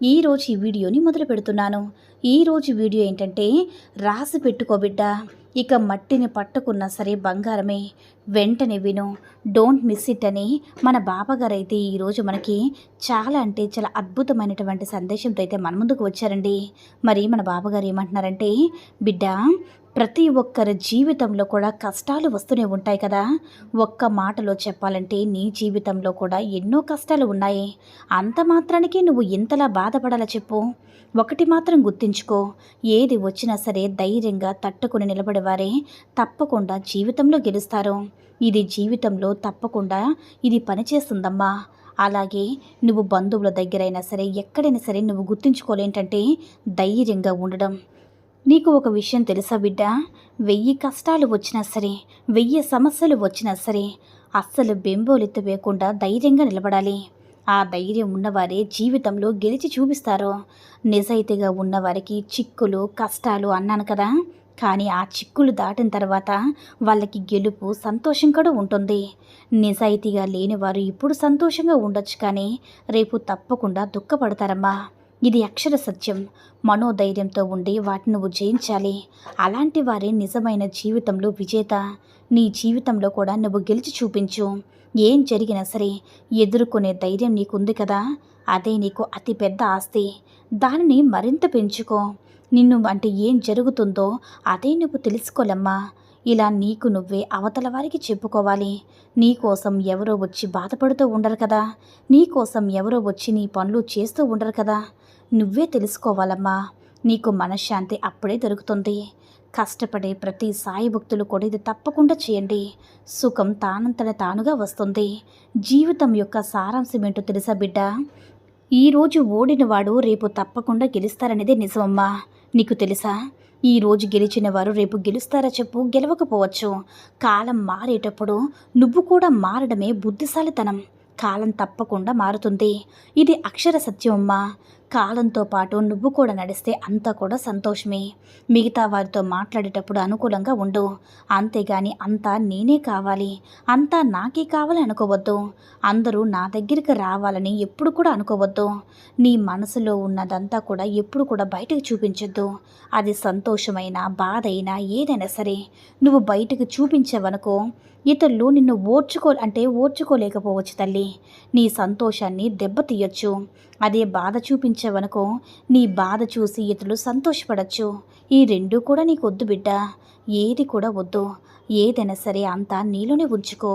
ఈరోజు ఈ వీడియోని మొదలు పెడుతున్నాను. ఈరోజు వీడియో ఏంటంటే రాసి పెట్టుకో బిడ్డ. ఇక మట్టిని పట్టుకున్నా సరే బంగారమే. వెంటనే విను. డోంట్ మిస్ ఇట్ అని మన బాబాగారు అయితే ఈరోజు మనకి చాలా అంటే చాలా అద్భుతమైనటువంటి సందేశంతో అయితే మన ముందుకు వచ్చారండి. మరి మన బాబాగారు ఏమంటున్నారంటే బిడ్డ ప్రతి ఒక్కరి జీవితంలో కూడా కష్టాలు వస్తూనే ఉంటాయి కదా. ఒక్క మాటలో చెప్పాలంటే నీ జీవితంలో కూడా ఎన్నో కష్టాలు ఉన్నాయి. అంత మాత్రానికి నువ్వు ఇంతలా బాధపడాలో చెప్పు. ఒకటి మాత్రం గుర్తించుకో. ఏది వచ్చినా సరే ధైర్యంగా తట్టుకుని నిలబడేవారే తప్పకుండా జీవితంలో గెలుస్తారు. ఇది జీవితంలో తప్పకుండా ఇది పనిచేస్తుందమ్మా. అలాగే నువ్వు బంధువుల దగ్గరైనా సరే ఎక్కడైనా సరే నువ్వు గుర్తుంచుకోలేంటంటే ధైర్యంగా ఉండడం. నీకు ఒక విషయం తెలుసా బిడ్డ? వెయ్యి కష్టాలు వచ్చినా సరే వెయ్యి సమస్యలు వచ్చినా సరే అస్సలు బెంబోలెత్తు వేయకుండా ధైర్యంగా నిలబడాలి. ఆ ధైర్యం ఉన్నవారే జీవితంలో గెలిచి చూపిస్తారు. నిజాయితీగా ఉన్నవారికి చిక్కులు కష్టాలు అన్నాను కదా. కానీ ఆ చిక్కులు దాటిన తర్వాత వాళ్ళకి గెలుపు సంతోషం కూడా ఉంటుంది. నిజాయితీగా లేనివారు ఇప్పుడు సంతోషంగా ఉండొచ్చు కానీ రేపు తప్పకుండా దుఃఖపడతారమ్మా. ఇది అక్షర సత్యం. మనోధైర్యంతో ఉండి వాటిని నువ్వు జయించాలి. అలాంటి వారే నిజమైన జీవితంలో విజేత. నీ జీవితంలో కూడా నువ్వు గెలిచి చూపించు. ఏం జరిగినా సరే ఎదుర్కొనే ధైర్యం నీకుంది కదా. అదే నీకు అతి పెద్ద ఆస్తి. దానిని మరింత పెంచుకో. నిన్ను అంటే ఏం జరుగుతుందో అదే నువ్వు తెలుసుకోలమ్మా. ఇలా నీకు నువ్వే అవతల వారికి చెప్పుకోవాలి. నీకోసం ఎవరో వచ్చి బాధపడుతూ ఉండరు కదా. నీకోసం ఎవరో వచ్చి నీ పనులు చేస్తూ ఉండరు కదా. నువ్వే తెలుసుకోవాలమ్మా. నీకు మనశ్శాంతి అప్పుడే దొరుకుతుంది. కష్టపడే ప్రతి సాయి భక్తులు కూడా ఇది తప్పకుండా చేయండి. సుఖం తానంతట తానుగా వస్తుంది. జీవితం యొక్క సారాంశం ఏంటో తెలుసా బిడ్డ? ఈరోజు ఓడినవాడు రేపు తప్పకుండా గెలుస్తారనేదే నిజమమ్మా. నీకు తెలుసా? ఈ రోజు గెలిచిన వారు రేపు గెలుస్తారా చెప్పు గెలవకపోవచ్చు. కాలం మారేటప్పుడు నువ్వు కూడా మారడమే బుద్ధిశాలితనం. కాలం తప్పకుండా మారుతుంది. ఇది అక్షర సత్యం అమ్మా కాలంతో పాటు నువ్వు కూడా నడిస్తే అంతా కూడా సంతోషమే. మిగతా వారితో మాట్లాడేటప్పుడు అనుకూలంగా ఉండు. అంతేగాని అంతా నేనే కావాలి. అంతా నాకే కావాలి అనుకోవద్దు. అందరూ నా దగ్గరికి రావాలని ఎప్పుడు కూడా అనుకోవద్దు. నీ మనసులో ఉన్నదంతా కూడా ఎప్పుడు కూడా బయటకు చూపించొద్దు. అది సంతోషమైనా బాధ అయినా ఏదైనా సరే. నువ్వు బయటకు చూపించావనుకో ఇతరులు నిన్ను ఓర్చుకో అంటే ఓర్చుకోలేకపోవచ్చు తల్లి. నీ సంతోషాన్ని దెబ్బతీయొచ్చు. అదే బాధ చూపించావనుకో నీ బాధ చూసి ఇతరులు సంతోషపడచ్చు. ఈ రెండూ కూడా నీకు వద్దు బిడ్డ. ఏది కూడా వద్దు. ఏదైనా సరే అంతా నీలోనే ఉంచుకో.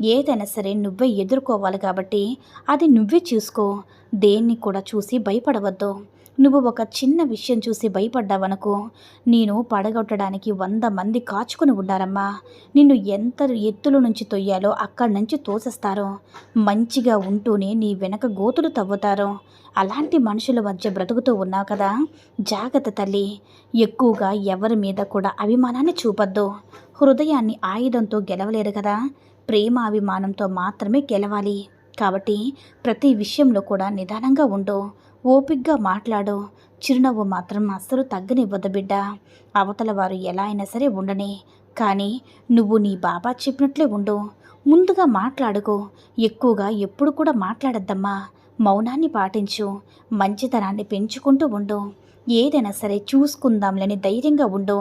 ఏదైనా సరే నువ్వే ఎదుర్కోవాలి కాబట్టి అది నువ్వే చూసుకో. దేన్ని కూడా చూసి భయపడవద్దు. నువ్వు ఒక చిన్న విషయం చూసి భయపడ్డావనుకో నేను పడగొట్టడానికి వంద మంది కాచుకుని ఉన్నారమ్మా నిన్ను ఎంత ఎత్తుల నుంచి తొయ్యాలో అక్కడి నుంచి తోసేస్తారు. మంచిగా ఉంటూనే నీ వెనక గోతులు తవ్వుతారు. అలాంటి మనుషుల మధ్య బ్రతుకుతూ ఉన్నావు కదా. జాగ్రత్త తల్లి. ఎక్కువగా ఎవరి మీద కూడా అభిమానాన్ని చూపద్దు. హృదయాన్ని ఆయుధంతో గెలవలేరు కదా. ప్రేమ అభిమానంతో మాత్రమే గెలవాలి. కాబట్టి ప్రతి విషయంలో కూడా నిదానంగా ఉండు. ఓపిగ్గా మాట్లాడు. చిరునవ్వు మాత్రం అస్సలు తగ్గనివ్వద్దు బిడ్డ. అవతల వారు ఎలా అయినా సరే ఉండని. కానీ నువ్వు నీ బాబా చెప్పినట్లే ఉండు. ముందుగా మాట్లాడుకో. ఎక్కువగా ఎప్పుడు కూడా మాట్లాడద్దమ్మా. మౌనాన్ని పాటించు. మంచితనాన్ని పెంచుకుంటూ ఉండు. ఏదైనా సరే చూసుకుందాంలేని ధైర్యంగా ఉండు.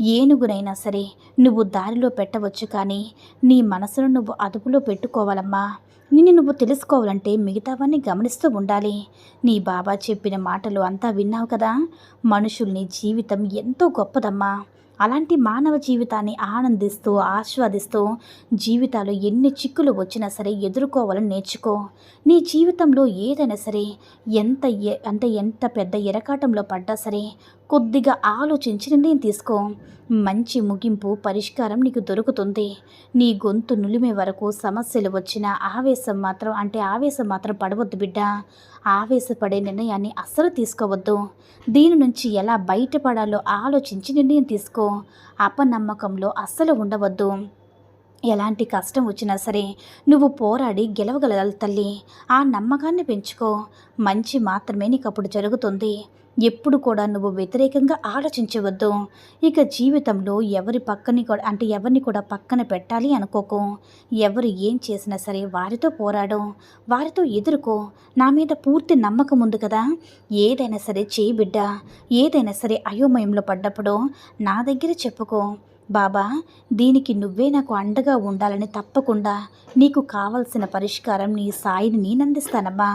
ఏనుగునైనా సరే నువ్వు దారిలో పెట్టవచ్చు కానీ నీ మనసును నువ్వు అదుపులో పెట్టుకోవాలమ్మా. నిన్ను నువ్వు తెలుసుకోవాలంటే మిగతావన్నీ గమనిస్తూ ఉండాలి. నీ బాబా చెప్పిన మాటలు అంతా విన్నావు కదా? మనుషుల్ని జీవితం ఎంతో గొప్పదమ్మా. అలాంటి మానవ జీవితాన్ని ఆనందిస్తూ ఆస్వాదిస్తూ జీవితాలు ఎన్ని చిక్కులు వచ్చినా సరే ఎదుర్కోవాలని నేర్చుకో. నీ జీవితంలో ఏదైనా సరే ఎంత అంటే ఎంత పెద్ద ఎరకాటంలో పడ్డా సరే కొద్దిగా ఆలోచించి నిర్ణయం తీసుకో. మంచి ముగింపు పరిష్కారం నీకు దొరుకుతుంది. నీ గొంతు నులిమే వరకు సమస్యలు వచ్చినా ఆవేశం మాత్రం అంటే ఆవేశం మాత్రం పడవద్దు బిడ్డ. ఆవేశపడే నిర్ణయాన్ని అస్సలు తీసుకోవద్దు. దీని నుంచి ఎలా బయటపడాలో ఆలోచించి నిర్ణయం తీసుకో. అపనమ్మకంలో అస్సలు ఉండవద్దు. ఎలాంటి కష్టం వచ్చినా సరే నువ్వు పోరాడి గెలవగల తల్లి. ఆ నమ్మకాన్ని పెంచుకో. మంచి మాత్రమే నీకు అప్పుడు జరుగుతుంది. ఎప్పుడు కూడా నువ్వు వ్యతిరేకంగా ఆలోచించవద్దు. ఇక జీవితంలో ఎవరి పక్కని కూడా అంటే ఎవరిని కూడా పక్కన పెట్టాలి అనుకోకు. ఎవరు ఏం చేసినా సరే వారితో పోరాడు. వారితో ఎదుర్కో. నా మీద పూర్తి నమ్మకం ఉంది కదా. ఏదైనా సరే చేయి బిడ్డ. ఏదైనా సరే అయోమయంలో పడ్డప్పుడు నా దగ్గర చెప్పుకో. బాబా దీనికి నువ్వే నాకు అండగా ఉండాలని తప్పకుండా నీకు కావలసిన పరిష్కారం నీ సాయిని నేనందిస్తానమ్మా.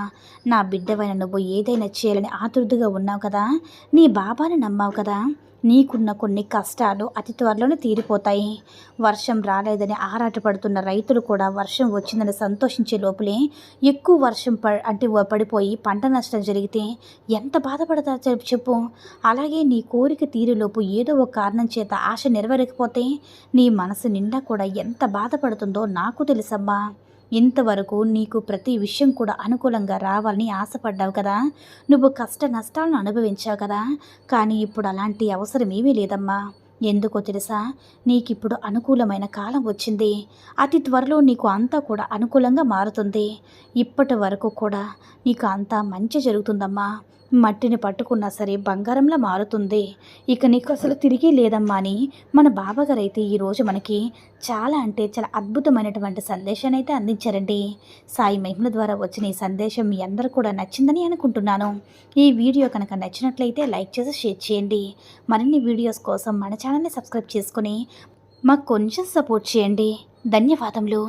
నా బిడ్డవైన నువ్వు ఏదైనా చేయాలని ఆతురుదుగా ఉన్నావు కదా నీ బాబాని నమ్మావు కదా. నీకున్న కొన్ని కష్టాలు అతి త్వరలోనే తీరిపోతాయి. వర్షం రాలేదని ఆరాటపడుతున్న రైతులు కూడా వర్షం వచ్చిందని సంతోషించే లోపలే ఎక్కువ వర్షం ప అంటే పడిపోయి పంట నష్టం జరిగితే ఎంత బాధపడతారో చెప్పు చెప్పు. అలాగే నీ కోరిక తీరేలోపు ఏదో ఒక కారణం చేత ఆశ నెరవేరకపోతే నీ మనసు నిండా కూడా ఎంత బాధపడుతుందో నాకు తెలుసమ్మా. ఇంతవరకు నీకు ప్రతి విషయం కూడా అనుకూలంగా రావాలని ఆశపడ్డావు కదా. నువ్వు కష్ట నష్టాలను అనుభవించావు కదా. కానీ ఇప్పుడు అలాంటి అవసరం ఏమీ లేదమ్మా. ఎందుకో తెలుసా? నీకిప్పుడు అనుకూలమైన కాలం వచ్చింది. అతి త్వరలో నీకు అంతా కూడా అనుకూలంగా మారుతుంది. ఇప్పటి వరకు కూడా నీకు అంతా మంచి జరుగుతుందమ్మా. మట్టిని పట్టుకున్నా సరే బంగారంలా మారుతుంది. ఇక నీకు అసలు తిరిగి లేదమ్మా అని మన బాబాగారు అయితే ఈరోజు మనకి చాలా అంటే చాలా అద్భుతమైనటువంటి సందేశాన్ని అయితే అందించారండి. సాయి మహిమల ద్వారా వచ్చిన ఈ సందేశం మీ అందరూ కూడా నచ్చిందని అనుకుంటున్నాను. ఈ వీడియో కనుక నచ్చినట్లయితే లైక్ చేసి షేర్ చేయండి. మరిన్ని వీడియోస్ కోసం మన ఛానల్ని సబ్స్క్రైబ్ చేసుకొని మాకు కొంచెం సపోర్ట్ చేయండి. ధన్యవాదములు.